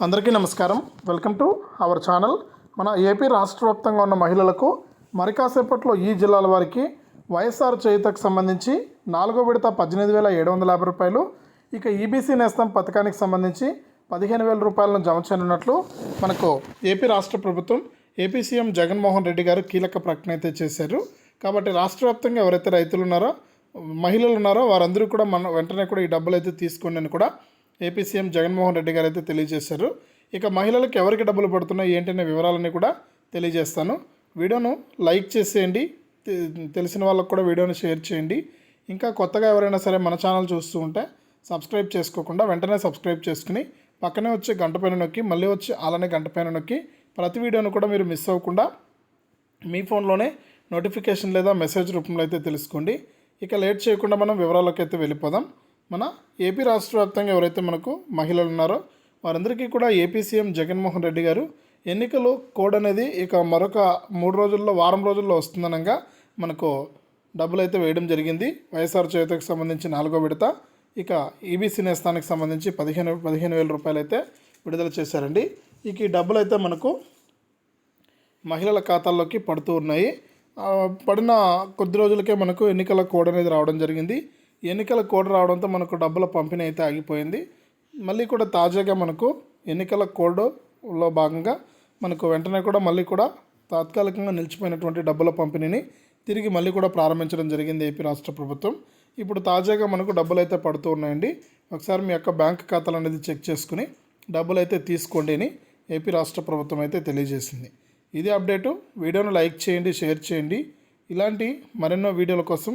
అందరికీ నమస్కారం. Welcome to our channel మన ఏపీ రాష్ట్ర వ్యాప్తంగా ఉన్న మహిళలకు మరి కాసేపట్లో ఈ జిల్లాల వారికి వైఎస్ఆర్ చేయుతకు సంబంధించి నాలుగో విడత పద్దెనిమిది వేల ఏడు వందల యాభై రూపాయలు ఇక ఈబీసీ నేస్తం పథకానికి సంబంధించి పదిహేను వేల రూపాయలను జమ చేయనున్నట్లు మనకు ఏపీ రాష్ట్ర ప్రభుత్వం ఏపీ సీఎం జగన్మోహన్ రెడ్డి గారు కీలక ప్రకటన అయితే చేశారు. కాబట్టి రాష్ట్ర వ్యాప్తంగా ఎవరైతే రైతులు ఉన్నారో మహిళలు ఉన్నారో వారందరూ కూడా మన వెంటనే కూడా ఈ డబ్బులు అయితే తీసుకోండి అని కూడా ఏపీ సీఎం జగన్మోహన్ రెడ్డి గారు అయితే తెలియజేశారు. ఇక మహిళలకు ఎవరికి డబ్బులు పడుతున్నాయి ఏంటనే వివరాలన్నీ కూడా తెలియజేస్తాను. వీడియోను లైక్ చేసేయండి తెలిసిన వాళ్ళకు కూడా వీడియోని షేర్ చేయండి. ఇంకా కొత్తగా ఎవరైనా సరే మన ఛానల్ చూస్తూ ఉంటే సబ్స్క్రైబ్ చేసుకోకుండా వెంటనే సబ్స్క్రైబ్ చేసుకుని పక్కనే వచ్చే గంట పైన నొక్కి మళ్ళీ వచ్చి అలానే గంట పైన నొక్కి ప్రతి వీడియోను కూడా మీరు మిస్ అవ్వకుండా మీ ఫోన్లోనే నోటిఫికేషన్ లేదా మెసేజ్ రూపంలో అయితే తెలుసుకోండి. ఇక లేట్ చేయకుండా మనం వివరాలకు అయితే వెళ్ళిపోదాం. మన ఏపీ రాష్ట్ర వ్యాప్తంగా ఎవరైతే మనకు మహిళలు ఉన్నారో వారందరికీ కూడా ఏపీ సీఎం జగన్మోహన్ రెడ్డి గారు ఎన్నికలు కోడ్ అనేది ఇక మరొక మూడు రోజుల్లో వారం రోజుల్లో వస్తుందనగా మనకు డబ్బులు అయితే వేయడం జరిగింది. వైఎస్ఆర్ చేతకు సంబంధించి నాలుగో విడత ఇక ఈబీసీ నేస్తానికి సంబంధించి పదిహేను పదిహేను వేల రూపాయలు అయితే విడుదల చేశారండి. ఇక ఈ డబ్బులు అయితే మనకు మహిళల ఖాతాల్లోకి పడుతూ ఉన్నాయి. పడిన కొద్ది రోజులకే మనకు ఎన్నికల కోడ్ అనేది రావడం జరిగింది. ఎన్నికల కోడ్ రావడంతో మనకు డబ్బుల పంపిణీ అయితే ఆగిపోయింది. మళ్ళీ కూడా తాజాగా మనకు ఎన్నికల కోడ్లో భాగంగా మనకు వెంటనే కూడా మళ్ళీ కూడా తాత్కాలికంగా నిలిచిపోయినటువంటి డబ్బుల పంపిణీని తిరిగి మళ్ళీ కూడా ప్రారంభించడం జరిగింది ఏపీ రాష్ట్ర ప్రభుత్వం. ఇప్పుడు తాజాగా మనకు డబ్బులు అయితే పడుతూ ఉన్నాయండి. ఒకసారి మీ యొక్క బ్యాంక్ ఖాతాలు అనేది చెక్ చేసుకుని డబ్బులు అయితే తీసుకోండి అని ఏపీ రాష్ట్ర ప్రభుత్వం అయితే తెలియజేసింది. ఇది అప్డేటు. వీడియోను లైక్ చేయండి షేర్ చేయండి. ఇలాంటి మరెన్నో వీడియోల కోసం